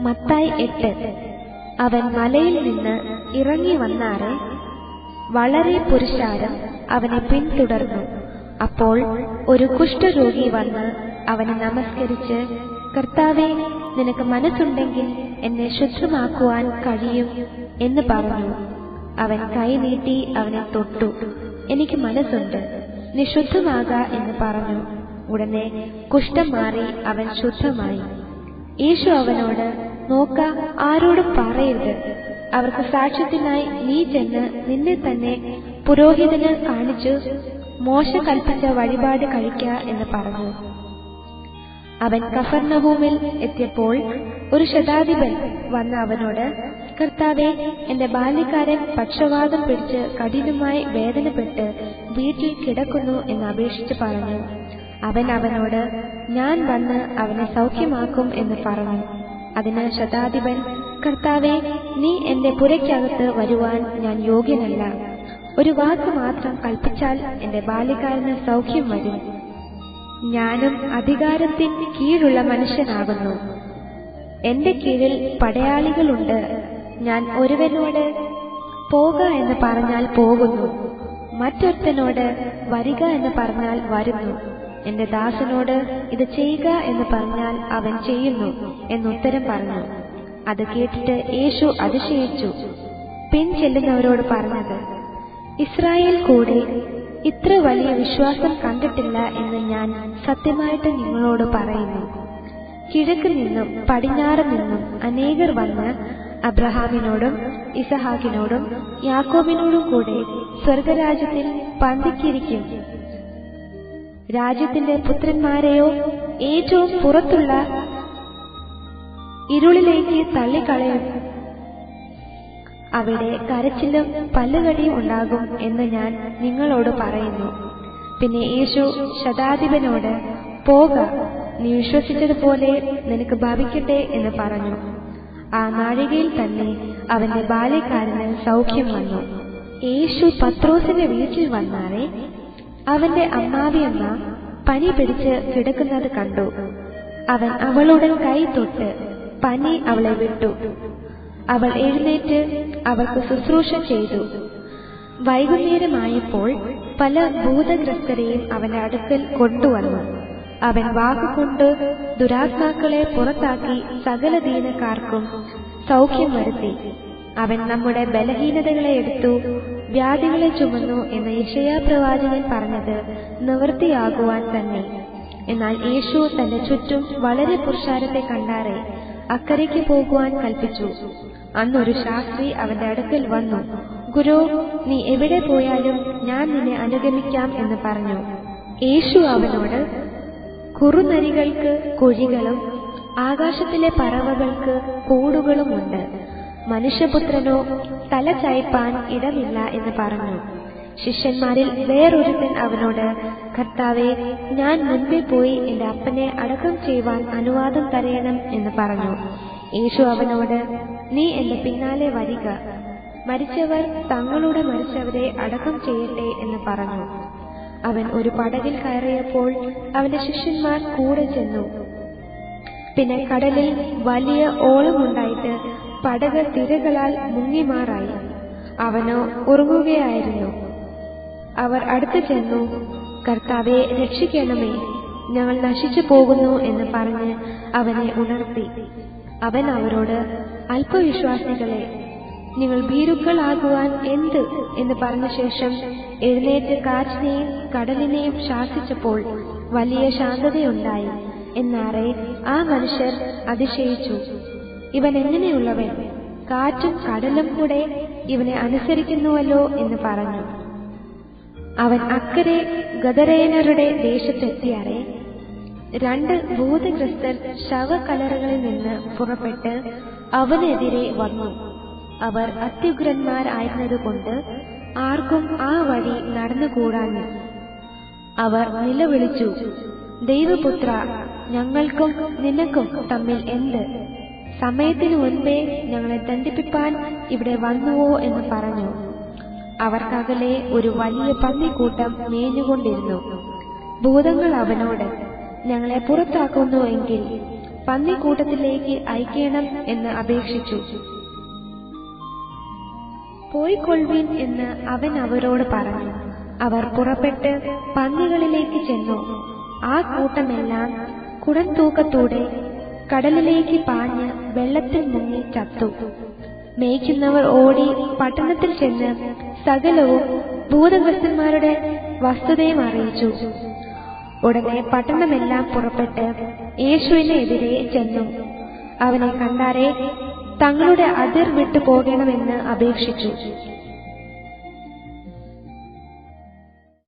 മത്തായി എട്ട്. അവൻ മലയിൽ നിന്ന് ഇറങ്ങി വന്നാറെ. വളരെ പുരുഷാരം അവനെ പിന്തുടർന്നു. അപ്പോൾ ഒരു കുഷ്ഠരോഗി വന്ന് അവനെ നമസ്കരിച്ച് കർത്താവെ നിനക്ക് മനസ്സുണ്ടെങ്കിൽ എന്നെ ശുദ്ധമാക്കുവാൻ കഴിയും എന്ന് പറഞ്ഞു. അവൻ കൈ നീട്ടി അവനെ തൊട്ടു. എനിക്ക് മനസ്സുണ്ട്. നീ ശുദ്ധമാക എന്ന് പറഞ്ഞു. ഉടനെ കുഷ്ഠം മാറി അവൻ ശുദ്ധമായി. യേശു അവനോട് നോക്ക ആരോടും പറയരുത്. അവർക്ക് സാക്ഷ്യത്തിനായി നീ ചെന്ന് നിന്നെ തന്നെ പുരോഹിതന് കാണിച്ചു മോശ കൽപ്പിച്ച വഴിപാട് കഴിക്ക എന്ന് പറഞ്ഞു. അവൻ കഫർണഭൂമിൽ എത്തിയപ്പോൾ ഒരു ശതാധിപൻ വന്ന് അവനോട് കർത്താവെ എന്റെ ബാല്യക്കാരൻ പക്ഷവാതം പിടിച്ച് കഠിനമായി വേദനപ്പെട്ട് വീട്ടിൽ കിടക്കുന്നു എന്ന് അപേക്ഷിച്ച് പറഞ്ഞു. അവൻ അവനോട് ഞാൻ വന്ന് അവനെ സൗഖ്യമാക്കും എന്ന് പറഞ്ഞു. അതിന് ശതാധിപൻ കർത്താവെ നീ എന്റെ പുരയ്ക്കകത്ത് വരുവാൻ ഞാൻ യോഗ്യനല്ല. ഒരു വാക്ക് മാത്രം കൽപ്പിച്ചാൽ എന്റെ ബാല്യക്കാരന് സൗഖ്യം വരും. ഞാനും അധികാരത്തിന് കീഴുള്ള മനുഷ്യനാകുന്നു. എന്റെ കീഴിൽ പടയാളികളുണ്ട്. ഞാൻ ഒരുവനോട് പോക എന്ന് പറഞ്ഞാൽ പോകുന്നു. മറ്റൊരുത്തനോട് വരിക എന്ന് പറഞ്ഞാൽ വരുന്നു. എന്റെ ദാസനോട് ഇത് ചെയ്യുക എന്ന് പറഞ്ഞാൽ അവൻ ചെയ്യുന്നു എന്നുത്തരം പറഞ്ഞു. അത് കേട്ടിട്ട് യേശു അതിശയിച്ചു. പിൻ ചെല്ലുന്നവരോട് പറഞ്ഞത് ഇസ്രായേൽ കൂടി ഇത്ര വലിയ വിശ്വാസം കണ്ടിട്ടില്ല എന്ന് ഞാൻ സത്യമായിട്ട് നിങ്ങളോട് പറയുന്നു. കിഴക്ക് നിന്നും പടിഞ്ഞാറ് നിന്നും അനേകർ വന്ന് അബ്രഹാമിനോടും ഇസഹാക്കിനോടും യാക്കോബിനോടും കൂടെ സ്വർഗരാജ്യത്തിൽ പന്തിക്കിരിക്കും. രാജ്യത്തിന്റെ പുത്രന്മാരെയോ ഏറ്റവും പുറത്തുള്ള ഇരുളിലേക്ക് തള്ളിക്കളയും. അവിടെ കരച്ചിലും പല്ലുകടിയും ഉണ്ടാകും എന്ന് ഞാൻ നിങ്ങളോട് പറയുന്നു. പിന്നെ യേശു ശതാധിപനോട് പോക നീ വിശ്വസിച്ചതുപോലെ നിനക്ക് ഭവിക്കട്ടെ എന്ന് പറഞ്ഞു. ആ നാഴികയിൽ തന്നെ അവന്റെ ബാല്യക്കാരന് സൗഖ്യം വന്നു. യേശു പത്രോസിന്റെ വീട്ടിൽ വന്നാറെ അവന്റെ അമ്മാവിയമ്മ പനി പിടിച്ച് കിടക്കുന്നത് കണ്ടു. അവൻ അവളുടെ കൈ തൊട്ട് പനി അവളെ വിട്ടു. അവൾ എഴുന്നേറ്റ് അവൾക്ക് ശുശ്രൂഷ ചെയ്തു. വൈകുന്നേരമായപ്പോൾ പല ഭൂതഗ്രസ്തരെയും അവന്റെ അടുക്കൽ കൊണ്ടുവന്നു. അവൻ വാക്കുകൊണ്ട് ദുരാത്മാക്കളെ പുറത്താക്കി സകല ദീനക്കാർക്കും സൗഖ്യം വരുത്തി. അവൻ നമ്മുടെ ബലഹീനതകളെ എടുത്തു വ്യാധികളെ ചുമന്നു എന്ന് യശയാ പ്രവാചകൻ പറഞ്ഞത് നിവൃത്തിയാകുവാൻ തന്നെ. എന്നാൽ യേശു തന്റെ ചുറ്റും വളരെ പുരുഷാരത്തെ കണ്ടാറെ അക്കരയ്ക്ക് പോകുവാൻ കൽപ്പിച്ചു. അന്നൊരു ശാസ്ത്രി അവന്റെ അടുക്കൽ വന്നു ഗുരു നീ എവിടെ പോയാലും ഞാൻ നിന്നെ അനുഗമിക്കാം എന്ന് പറഞ്ഞു. യേശു അവനോട് കുറുനരികൾക്ക് കുഴികളും ആകാശത്തിലെ പറവകൾക്ക് കൂടുകളുമുണ്ട്. മനുഷ്യപുത്രനോ തല ചായ്പാൻ ഇടമില്ല എന്ന് പറഞ്ഞു. ശിഷ്യന്മാരിൽ വേറൊരുത്തൻ അവനോട് കർത്താവെ ഞാൻ മുൻപേ പോയി എന്റെ അപ്പനെ അടക്കം ചെയ്യുവാൻ അനുവാദം തരയണം എന്ന് പറഞ്ഞു. യേശു അവനോട് നീ എന്റെ പിന്നാലെ വരിക. മരിച്ചവർ തങ്ങളുടെ മരിച്ചവരെ അടക്കം ചെയ്യട്ടെ എന്ന് പറഞ്ഞു. അവൻ ഒരു പടകിൽ കയറിയപ്പോൾ അവന്റെ ശിഷ്യന്മാർ കൂടെ ചെന്നു. പിന്നെ കടലിൽ വലിയ ഓളമുണ്ടായിട്ട് പടക് തിരകളാൽ മുങ്ങിമാറായി. അവനോ ഉറങ്ങുകയായിരുന്നു. അവർ അടുത്തു ചെന്നു കർത്താവെ രക്ഷിക്കണമേ. ഞങ്ങൾ നശിച്ചു പോകുന്നു എന്ന് പറഞ്ഞ് അവനെ ഉണർത്തി. അവൻ അവരോട് അല്പവിശ്വാസികളെ നിങ്ങൾ ഭീരുക്കളാകുവാൻ എന്ത്? എന്ന് പറഞ്ഞ ശേഷം എഴുന്നേറ്റ് കാറ്റിനെയും കടലിനെയും ശാസിച്ചപ്പോൾ വലിയ ശാന്തതയുണ്ടായി. എന്നാറെ ആ മനുഷ്യർ അതിശയിച്ചു. ഇവൻ എങ്ങനെയുള്ളവൻ? കാറ്റും കടലും കൂടെ ഇവനെ അനുസരിക്കുന്നുവല്ലോ എന്ന് പറഞ്ഞു. അവൻ അക്കരെ ഗദരേനരുടെ ദേശത്തെത്തിയാറെ. രണ്ട് ഭൂതഗ്രസ്തർ ശവകലറുകളിൽ നിന്ന് പുറപ്പെട്ട് അവനെതിരെ വന്നു. അവർ അത്യുഗ്രന്മാരായിരുന്നതുകൊണ്ട് ആർക്കും ആ വഴി നടന്നുകൂടാഞ്ഞു. അവർ നിലവിളിച്ചു ദൈവപുത്ര ഞങ്ങൾക്കും നിനക്കും തമ്മിൽ എന്ത്? സമയത്തിനു മുൻപേ ഞങ്ങളെ ദണ്ഡിപ്പിപ്പാൻ ഇവിടെ വന്നുവോ എന്ന് പറഞ്ഞു. അവർക്കകലെ ഒരു വലിയ പന്നിക്കൂട്ടം മേഞ്ഞുകൊണ്ടിരുന്നു. ഭൂതങ്ങൾ അവനോട് ഞങ്ങളെ പുറത്താക്കുന്നു എങ്കിൽ പന്നിക്കൂട്ടത്തിലേക്ക് അയക്കണം എന്ന് അപേക്ഷിച്ചു. പോയിക്കൊള്ളുവിൻ എന്ന് അവൻ അവരോട് പറഞ്ഞു. അവർ പുറപ്പെട്ട് പന്നികളിലേക്ക് ചെന്നു. ആ കൂട്ടമെല്ലാം കുടംതൂക്കത്തോടെ കടലിലേക്ക് പാഞ്ഞ് വെള്ളത്തിൽ മുങ്ങി ചത്തു. മേയ്ക്കുന്നവർ ഓടി പട്ടണത്തിൽ ചെന്ന് സകലവും ഭൂതഗ്രസ്തന്മാരുടെ വസ്തുതയും അറിയിച്ചു. ഉടനെ പട്ടണമെല്ലാം പുറപ്പെട്ട് യേശുവിന് എതിരെ ചെന്നു. അവനെ കണ്ടാരെ തങ്ങളുടെ അതിർ വിട്ടു പോകണമെന്ന് അപേക്ഷിച്ചു.